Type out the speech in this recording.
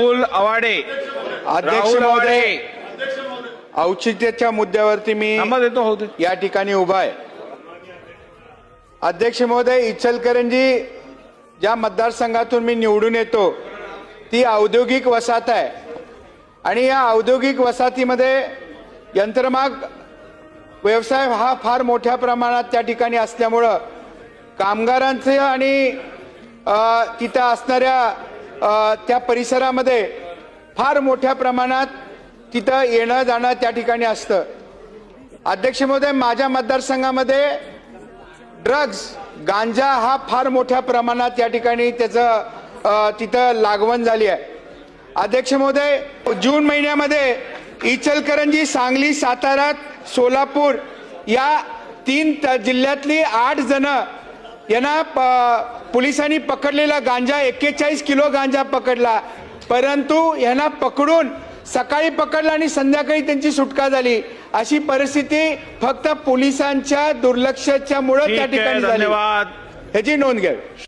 राहुल अवाडे अध्यक्ष महोदय. औचित्याच्या मुद्द्यावरती मी या ठिकाणी उभा आहे. अध्यक्ष महोदय इचलकरंजी ज्या मतदारसंघातून मी निवडून येतो ती औद्योगिक वसाहत आहे. आणि या औद्योगिक वसाहतीमध्ये यंत्रमाग व्यवसाय हा फार मोठ्या प्रमाणात त्या ठिकाणी असल्यामुळं कामगारांचं आणि तिथं असणाऱ्या त्या परिसरामध्ये फार मोठ्या प्रमाणात तिथं येणं जाणं त्या ठिकाणी असतं. अध्यक्ष महोदय माझ्या मतदारसंघामध्ये ड्रग्ज गांजा हा फार मोठ्या प्रमाणात या ठिकाणी त्याचं तिथं लागवण झाली आहे. अध्यक्ष महोदय जून महिन्यामध्ये इचलकरंजी सांगली सातारा सोलापूर या तीन त- जिल्ह्यातली आठ जण यांना प- पोलिसांनी पकडलेला गांजा एक्केचाळीस किलो गांजा पकडला. परंतु यांना पकडून सकाळी पकडला आणि संध्याकाळी त्यांची सुटका झाली. अशी परिस्थिती फक्त पोलिसांच्या दुर्लक्षाच्या मुळे त्या ठिकाणी झाली. धन्यवाद. ह्याची नोंद घ्यावी